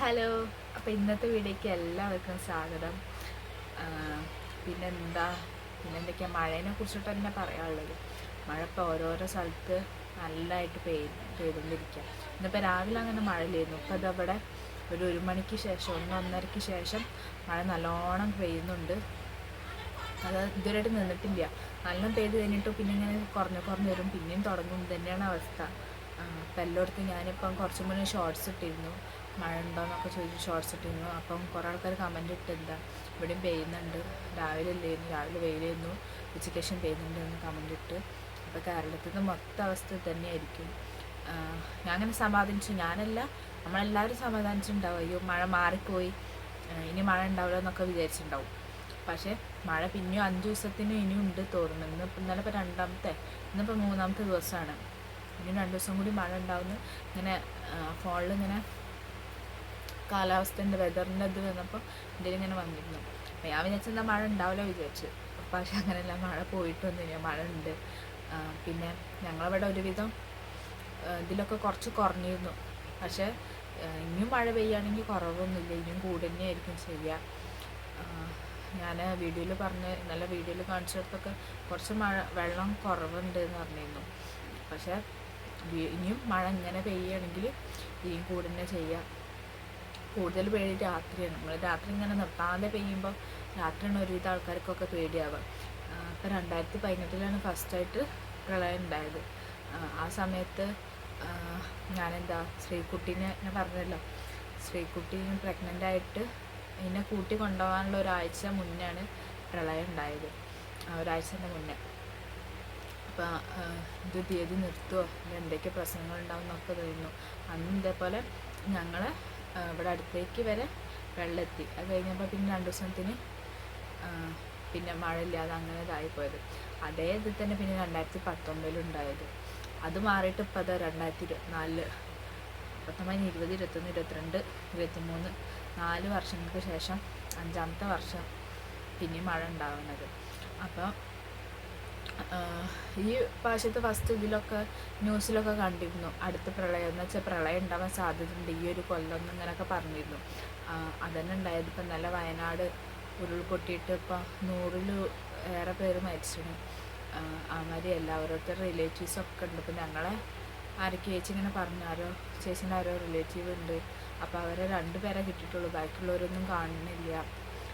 Hello. അപ്പോൾ ഇന്നത്തെ വീഡിയോയ്ക്ക് എല്ലാവർക്കും സ്വാഗതം. പിന്നെന്താ? പിന്നെന്തൊക്കെയാ? മഴേനെ കുറിച്ചിട്ട് തന്നെ പറയാനുള്ളത്. മഴ ഇപ്പോൾ ഓരോരോ സ്ഥലത്ത് നല്ലതായിട്ട് പെയ് പെയ്തുകൊണ്ടിരിക്കുക ഇന്നിപ്പോൾ രാവിലെ അങ്ങനെ മഴയില്ലായിരുന്നു. ഇപ്പോൾ അതവിടെ ഒരു ഒരു മണിക്ക് ശേഷം ഒന്ന് ഒന്നരയ്ക്ക് ശേഷം മഴ നല്ലോണം പെയ്യുന്നുണ്ട്. അത് ഇതുവരെയായിട്ട് നിന്നിട്ടില്ല. നല്ല പെയ്ത് കഴിഞ്ഞിട്ട് പിന്നെ ഇങ്ങനെ കുറഞ്ഞു കുറഞ്ഞു വരും. പിന്നെയും തുടങ്ങും. തന്നെയാണ് അവസ്ഥ. അപ്പം എല്ലായിടത്തും ഞാനിപ്പം കുറച്ച് മുന്നേ ഷോർട്സ് ഇട്ടിരുന്നു. മഴ ഉണ്ടോയെന്നൊക്കെ ചോദിച്ച് ഷോർട്സ് ഇട്ടിരുന്നു അപ്പം കുറേ ആൾക്കാർ കമന്റ് ഇട്ടില്ല ഇവിടെയും പെയ്യുന്നുണ്ട്. രാവിലെ ഇല്ലായിരുന്നു രാവിലെ വെയിലായിരുന്നു. ഉച്ചയ്ക്ക് പെയ്യുന്നുണ്ട് എന്ന് കമന്റ് ഇട്ട്. അപ്പോൾ കേരളത്തിന്റെ മൊത്തം അവസ്ഥ തന്നെയായിരിക്കും ഞാൻ അങ്ങനെ സമാധാനിച്ചു. ഞാനല്ല നമ്മളെല്ലാവരും സമാധാനിച്ചിട്ടുണ്ടാവും. അയ്യോ മഴ മാറിപ്പോയി. ഇനി മഴ ഉണ്ടാവില്ല എന്നൊക്കെ വിചാരിച്ചിട്ടുണ്ടാവും. പക്ഷേ മഴ പിന്നെയും അഞ്ച് ദിവസത്തിന് ഇനിയും ഉണ്ട് തോന്നുന്നു. ഇന്ന് ഇന്നലെ ഇപ്പോൾ രണ്ടാമത്തെ ഇന്നിപ്പോൾ മൂന്നാമത്തെ ദിവസമാണ്. ഇനി രണ്ട് ദിവസം കൂടി മഴ ഉണ്ടാവുന്നു ഇങ്ങനെ ഫോണിൽ ഇങ്ങനെ കാലാവസ്ഥന്റെ വെതറിന്റെ ഇത് വന്നപ്പോൾ എന്റെ ഇങ്ങനെ വന്നിരുന്നു. അപ്പം ഞാൻ വിചാരിച്ചു എന്താ മഴ ഉണ്ടാവില്ല വിചാരിച്ചു. പക്ഷെ അങ്ങനെയല്ല മഴ പോയിട്ടൊന്നുമില്ല. മഴ ഉണ്ട് പിന്നെ ഞങ്ങളവിടെ ഒരുവിധം ഇതിലൊക്കെ കുറച്ച് കുറഞ്ഞിരുന്നു. പക്ഷേ ഇനിയും മഴ പെയ്യുകയാണെങ്കിൽ കുറവൊന്നുമില്ല. ഇനിയും കൂടെ തന്നെയായിരിക്കും ചെയ്യുക ഞാൻ വീഡിയോയിൽ പറഞ്ഞ് നല്ല വീഡിയോയിൽ കാണിച്ചിടത്തൊക്കെ കുറച്ച് മഴ വെള്ളം കുറവുണ്ട് എന്ന് പറഞ്ഞിരുന്നു. പക്ഷേ ഇനിയും മഴ ഇങ്ങനെ പെയ്യുകയാണെങ്കിൽ ഇനിയും കൂടെ തന്നെ ചെയ്യുക കൂടുതൽ പേടി രാത്രിയാണ്. നമ്മൾ രാത്രി ഇങ്ങനെ നിർത്താതെ പെയ്യുമ്പോൾ രാത്രിയാണ് ഒരുവിധ ആൾക്കാർക്കൊക്കെ പേടിയാവുക ഇപ്പം രണ്ടായിരത്തി പതിനെട്ടിലാണ് ഫസ്റ്റായിട്ട് പ്രളയം ഉണ്ടായത്. ആ, സമയത്ത് ഞാനെന്താ ശ്രീകുട്ടീനെ ഞാൻ പറഞ്ഞല്ലോ. ശ്രീകുട്ടി പ്രഗ്നന്റ് ആയിട്ട് എന്നെ കൂട്ടി കൊണ്ടുപോകാനുള്ള ഒരാഴ്ച മുന്നെയാണ് പ്രളയം ഉണ്ടായത്. ഒരാഴ്ചന്റെ മുന്നേ. അപ്പം ഇത് തീയതി നിർത്തുമോ എന്തൊക്കെ പ്രശ്നങ്ങൾ ഉണ്ടാവും എന്നൊക്കെ തോന്നുന്നു. അന്ന് ഇതേപോലെ ഞങ്ങൾ ഇവിടെ അടുത്തേക്ക് വരെ വെള്ളമെത്തി അത് കഴിഞ്ഞപ്പോൾ പിന്നെ രണ്ട് ദിവസത്തിന് പിന്നെ മഴ ഇല്ലാതെ അങ്ങനെ ഇതായിപ്പോയത് അതേ ഇതിൽ തന്നെ പിന്നെ രണ്ടായിരത്തി പത്തൊമ്പതിലുണ്ടായത് അത് മാറിയിട്ട് ഇപ്പോൾ അത് രണ്ടായിരത്തി ഇരുപത്തിനാലിൽ പത്തൊമ്പതിന് ഇരുപത് ഇരുപത്തൊന്ന് ഇരുപത്തിരണ്ട് ഇരുപത്തിമൂന്ന് നാല് വർഷങ്ങൾക്ക് ശേഷം അഞ്ചാമത്തെ വർഷം പിന്നെ മഴ ഉണ്ടാവുന്നത്. അപ്പം ഈ പ്രാവശ്യത്തെ ഫസ്റ്റ് ഇതിലൊക്കെ ന്യൂസിലൊക്കെ കണ്ടിരുന്നു. അടുത്ത പ്രളയം എന്ന് വെച്ചാൽ പ്രളയം ഉണ്ടാവാൻ സാധ്യതയുണ്ട്. ഈ ഒരു കൊല്ലം ഇങ്ങനെയൊക്കെ പറഞ്ഞിരുന്നു. അതന്നെ ഉണ്ടായത്. ഇപ്പം നല്ല വയനാട് ഉരുൾപൊട്ടിയിട്ട് ഇപ്പം നൂറിൽ ഏറെ പേര് മരിച്ചിരുന്നു അങ്ങനെ എല്ലാവരോരുത്തർ റിലേറ്റീവ്സ് ഒക്കെ ഉണ്ട്. ഇപ്പം ഞങ്ങളെ ആരൊക്കെ ചേച്ചി ഇങ്ങനെ പറഞ്ഞു ആരോ ചേച്ചീന്റെ ആരോ റിലേറ്റീവ് ഉണ്ട്. അപ്പോൾ അവരെ രണ്ട് പേരെ കിട്ടിയിട്ടുള്ളൂ. ബാക്കിയുള്ളവരൊന്നും കാണുന്നില്ല.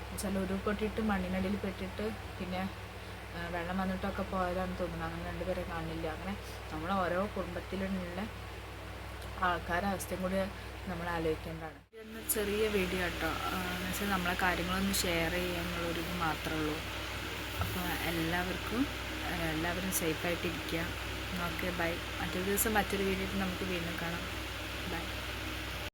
എന്നുവെച്ചാൽ ഉരുൾപൊട്ടിയിട്ട് മണ്ണിനടിയിൽ പെട്ടിട്ട് പിന്നെ വെള്ളം വന്നിട്ടൊക്കെ പോയതാണെന്ന് തോന്നുന്നു. അങ്ങനെ രണ്ടുപേരെ കാണില്ല. അങ്ങനെ നമ്മൾ ഓരോ കുടുംബത്തിലുള്ള ആൾക്കാരുടെ അവസ്ഥയും കൂടി നമ്മൾ ആലോചിക്കേണ്ടതാണ്. ഇതൊന്ന് ചെറിയ വീഡിയോ കേട്ടോ എന്ന് വെച്ചാൽ നമ്മളെ കാര്യങ്ങളൊന്ന് ഷെയർ ചെയ്യാന്നുള്ളൊരു ഇത് മാത്രമേ ഉള്ളൂ. അപ്പോൾ എല്ലാവർക്കും എല്ലാവരും സേഫായിട്ടിരിക്കുക ഓക്കെ ബൈ മറ്റൊരു ദിവസം മറ്റൊരു വീഡിയോ നമുക്ക് വീണ്ടും കാണാം. ബൈ